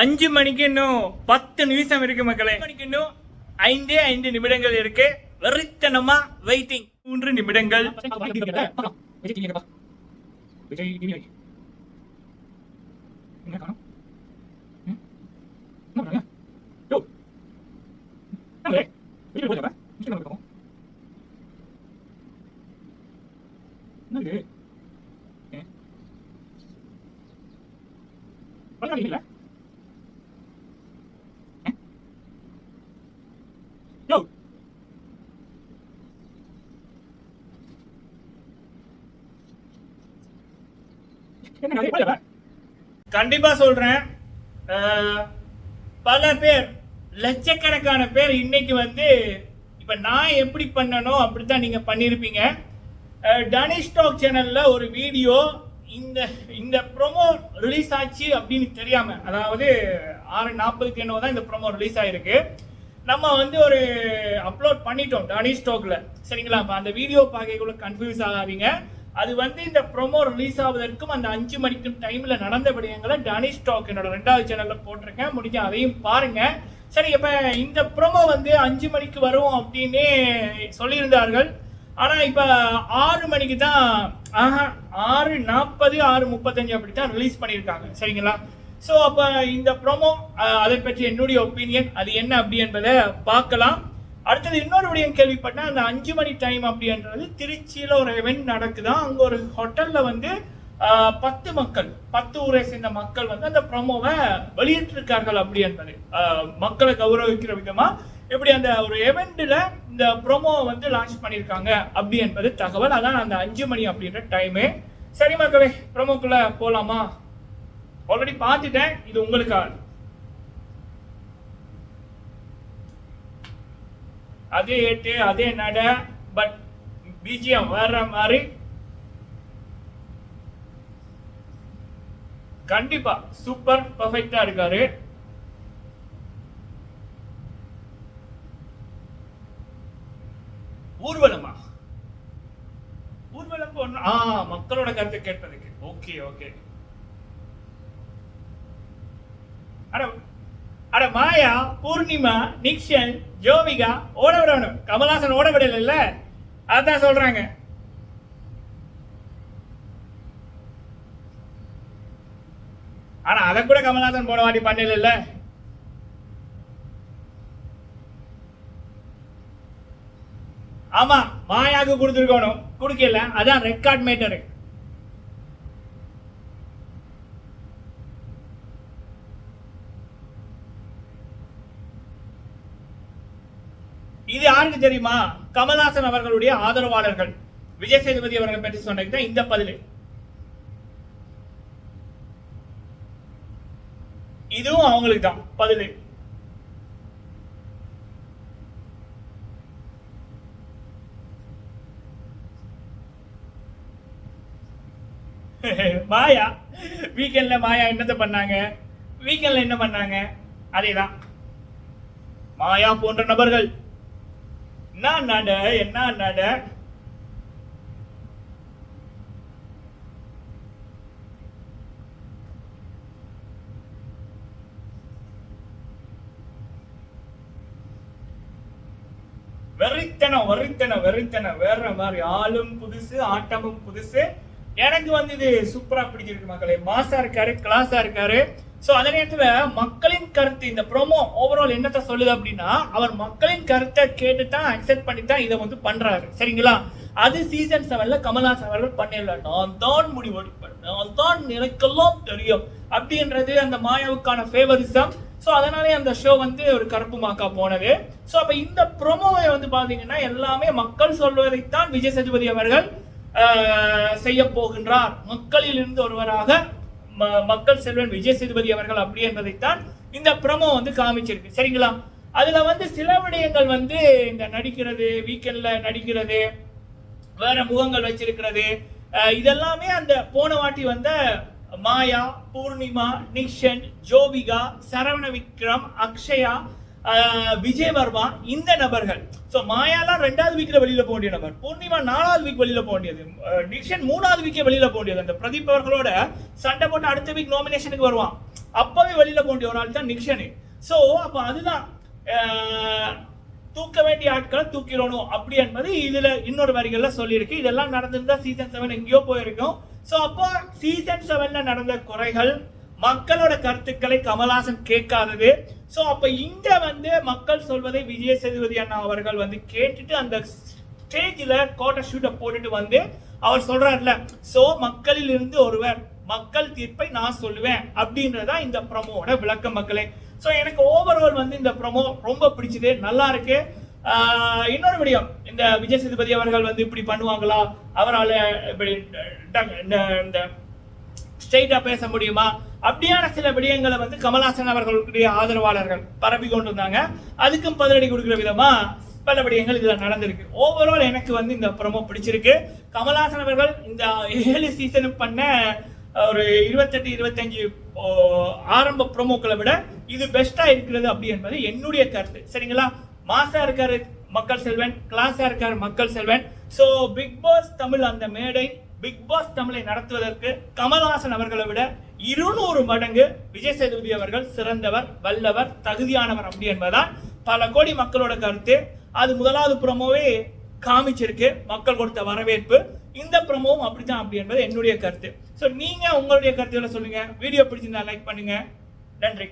அஞ்சு மணிக்கு இன்னும் பத்து நிமிஷம் இருக்கு மக்களே. மணிக்கு இன்னும் ஐந்தே ஐந்து நிமிடங்கள் இருக்கு. வெறித்தனமா வெயிட்டிங் மூன்று நிமிடங்கள். கண்டிப்பா சொல்றேன். பல பேர் லட்சக்கணக்கான பேர் இன்னைக்கு வந்து இப்ப நான் எப்படி பண்ணனோ அப்படித்தான் நீங்க பண்ணியிருப்பீங்க டனிஷ் டாக் சேனல்ல ஒரு வீடியோ இந்த இந்த ப்ரோமோ ரிலீஸ் ஆச்சு அப்படின்னு தெரியாம அதாவது ஆறு நாற்பதுக்கு என்னவோ தான் இந்த ப்ரோமோ ரிலீஸ் ஆயிருக்கு. நம்ம வந்து ஒரு அப்லோட் பண்ணிட்டோம் டானி ஸ்டோக்கில் சரிங்களா? அந்த வீடியோ பார்க்கக்குள்ள கன்ஃபியூஸ் ஆகாதீங்க. அது வந்து இந்த ப்ரோமோ ரிலீஸ் ஆவதற்கும் அந்த அஞ்சு மணிக்கும் டைமில் நடந்த விடயங்களை டானி ஸ்டாக் என்னோட ரெண்டாவது சேனலில் போட்டிருக்கேன். முடிஞ்ச அதையும் பாருங்கள் சரி இப்போ இந்த ப்ரோமோ வந்து அஞ்சு மணிக்கு வரும் அப்படின்னு சொல்லியிருந்தார்கள். ஆனால் இப்போ ஆறு மணிக்கு தான் ஆஹா ஆறு நாற்பது ஆறு முப்பத்தஞ்சு அப்படி தான் ரிலீஸ் பண்ணியிருக்காங்க. சரிங்களா? ஸோ அப்போ இந்த ப்ரோமோ அதை பற்றி என்னுடைய ஒப்பீனியன் அது என்ன அப்படி என்பதை பார்க்கலாம். அடுத்தது இன்னொரு விடயம் கேள்விப்பட்டேன் அந்த அஞ்சு மணி டைம் அப்படின்றது திருச்சியில் ஒரு இவெண்ட் நடக்குதான் அங்கே ஒரு ஹோட்டலில் வந்து பத்து மக்கள் பத்து ஊரை சேர்ந்த மக்கள் வந்து அந்த ப்ரோமோவை வெளியிட்டிருக்கார்கள் அப்படி என்பது மக்களை கௌரவிக்கிற விதமாக இப்படி அந்த ஒரு எவெண்ட்டில் இந்த ப்ரொமோவை வந்து லான்ச் பண்ணியிருக்காங்க அப்படி என்பது தகவல். அதான் அந்த அஞ்சு மணி அப்படின்ற டைமு சரி மக்களே ப்ரோமோக்குள்ளே போகலாமா ஆல்ரெடி பார்த்துட்டேன். இது உங்களுக்காக அதே ஏட்டு அதே நட பட் பிஜிஎம் வேற மாதிரி கண்டிப்பா சூப்பர் பர்ஃபெக்டா இருக்காரு. ஊர்வலமா? ஊர்வலம் போன ஆ மக்களோட கருத்து கேட்பதுக்கு ஓகே ஓகே அட அட மாயா பூர்ணிமா நிக்ஷன் ஜோவிகா ஓட விடணும் கமல்ஹாசன் ஓட விடல அதான் சொல்றாங்க. ஆனா அதை கூட கமல்ஹாசன் போன வாட்டி பண்ணல ஆமா மாயாவுக்கு கொடுத்துருக்கணும். கொடுக்கல. அதான் ரெக்கார்ட் மேட்டரு இது யாருக்கு தெரியுமா? கமல்ஹாசன் அவர்களுடைய ஆதரவாளர்கள். விஜய் சேதுபதி அவர்கள் பற்றி சொன்னது தான் இந்த பதில். இதுவும் அவங்களுக்கு தான் பதில். மாயா வீக்கெண்ட்ல மாயா என்னத்தை பண்ணாங்க? வீக்கெண்ட்ல என்ன பண்ணாங்க? அதேதான். மாயா போன்ற நபர்கள் என்ன நட என்ன நட? வெறித்தனம் வெறித்தனம் வெறித்தனம். வேற மாதிரி ஆளும் புதுசு ஆட்டமும் புதுசு. எனக்கு வந்து இது சூப்பரா பிடிச்சிருக்கு மக்களே. மாசா இருக்காரு கிளாஸா இருக்காரு. ஸோ அதே நேரத்தில் மக்களின் கருத்து இந்த ப்ரோமோ ஓவரால் என்னத்தை சொல்லுது அப்படின்னா அவர் மக்களின் கருத்தை கேட்டு தான் அக்செப்ட் பண்ணி தான் இதை வந்து பண்ணுறாரு சரிங்களா? அது சீசன் செவன்ல கமல்ஹாசன் அவர்கள் பண்ணிடலாம் நான் தான் முடிவெடுப்பேன். நான் தான் எனக்கெல்லாம் தெரியும் அப்படின்றது அந்த மாயாவுக்கான ஃபேவரிசம் ஸோ அதனாலே அந்த ஷோ வந்து ஒரு கருப்பு மாக்கா போனது. ஸோ அப்போ இந்த ப்ரோமோவை வந்து பார்த்தீங்கன்னா எல்லாமே மக்கள் சொல்வதைத்தான் விஜய் சேதுபதி அவர்கள் செய்ய போகின்றார். மக்களில் இருந்து ஒருவராக மக்கள் செல்வன் விஜய் சேதுபதி அவர்கள் அப்படி என்பதைத்தான் இந்த பிரமோ வந்து காமிச்சிருக்கு. சரிங்களா? அதுல வந்து சில விடயங்கள் வந்து இந்த நடிக்கிறது வீக்கெண்ட்ல நடிக்கிறது வேற முகங்கள் வச்சிருக்கிறது. இதெல்லாமே அந்த போன வாட்டி வந்த மாயா பூர்ணிமா நிக்ஷன் ஜோவிகா சரவண விக்ரம் அக்ஷயா அஹ் விஜய் வர்மா இந்த நபர்கள். ஸோ மாயாலாம் ரெண்டாவது வீக்கில் வெளியில் போக வேண்டிய நபர் பூர்ணிமா நாலாவது வீக் வெளியில் போக வேண்டியது. அஹ் நிக்ஷன் மூணாவது வீக்கே வெளியில் போக வேண்டியது. அந்த பிரதீப் அவர்களோட சண்டை போட்டு அடுத்த வீக் நாமினேஷனுக்கு வருவான். அப்போவே வெளியில் போக வேண்டிய ஒரு ஆள் தான் நிக்ஷனு ஸோ அப்போ அதுதான். தூக்க வேண்டிய ஆட்களை தூக்கிடணும் அப்படி என்பது இதில் இன்னொரு வரிகளில் சொல்லியிருக்கு. இதெல்லாம் நடந்திருந்தால் சீசன் செவன் எங்கேயோ போயிருக்கும். ஸோ அப்போ சீசன் செவனில் நடந்த குறைகள் மக்களோட கருத்துக்களை கமல்ஹாசன் கேட்காதது. ஸோ அப்போ இங்க வந்து மக்கள் சொல்வதை விஜய சேதுபதி அண்ணா அவர்கள் வந்து கேட்டுட்டு அந்த ஸ்டேஜில் கோட்டை ஷூட்டை போட்டுட்டு வந்து அவர் சொல்றாருல ஸோ மக்களில் இருந்து ஒருவர் மக்கள் தீர்ப்பை நான் சொல்லுவேன் அப்படின்றதா இந்த ப்ரமோட விளக்க மக்களே. ஸோ எனக்கு ஓவரால் வந்து இந்த ப்ரமோ ரொம்ப பிடிச்சது நல்லா இருக்கு. இன்னொரு விடியம் இந்த விஜய் சேதுபதி அவர்கள் வந்து இப்படி பண்ணுவாங்களா? அவரால் இப்படி இந்த- இந்த ஸ்ட்ரெயிட்டா பேச முடியுமா? அப்படியான சில விடயங்களை வந்து கமல்ஹாசன் அவர்களுடைய ஆதரவாளர்கள் பரப்பி கொண்டிருந்தாங்க. அதுக்கும் பதிலடி கொடுக்குற விதமா பல விடயங்கள் இதுல நடந்திருக்கு. ஓவரால் எனக்கு வந்து இந்த ப்ரோமோ பிடிச்சிருக்கு. கமல்ஹாசன் அவர்கள் இந்த ஏழு சீசன் பண்ண ஒரு இருபத்தெட்டு இருபத்தஞ்சு ஆரம்ப ப்ரோமோக்களை விட இது பெஸ்டா இருக்கிறது அப்படி என்பது என்னுடைய கருத்து. சரிங்களா? மாசா இருக்காரு மக்கள் செல்வன். கிளாஸா இருக்காரு Makkal Selvan. So Big Boss Tamil அந்த மேடை பிக் பாஸ் தமிழை நடத்துவதற்கு கமல்ஹாசன் அவர்களை விட இருநூறு மடங்கு விஜய் சேதுபதி அவர்கள் சிறந்தவர் வல்லவர் தகுதியானவர் அப்படி என்பதுதான் பல கோடி மக்களோட கருத்து அது முதலாவது ப்ரோமோவே காமிச்சிருக்கு. மக்கள் கொடுத்த வரவேற்பு. இந்த ப்ரோமோவும் அப்படித்தான் அப்படி என்பது என்னுடைய கருத்து. ஸோ நீங்க உங்களுடைய கருத்துக்களை சொல்லுங்க. வீடியோ பிடிச்சிருந்தா லைக் பண்ணுங்க. நன்றி.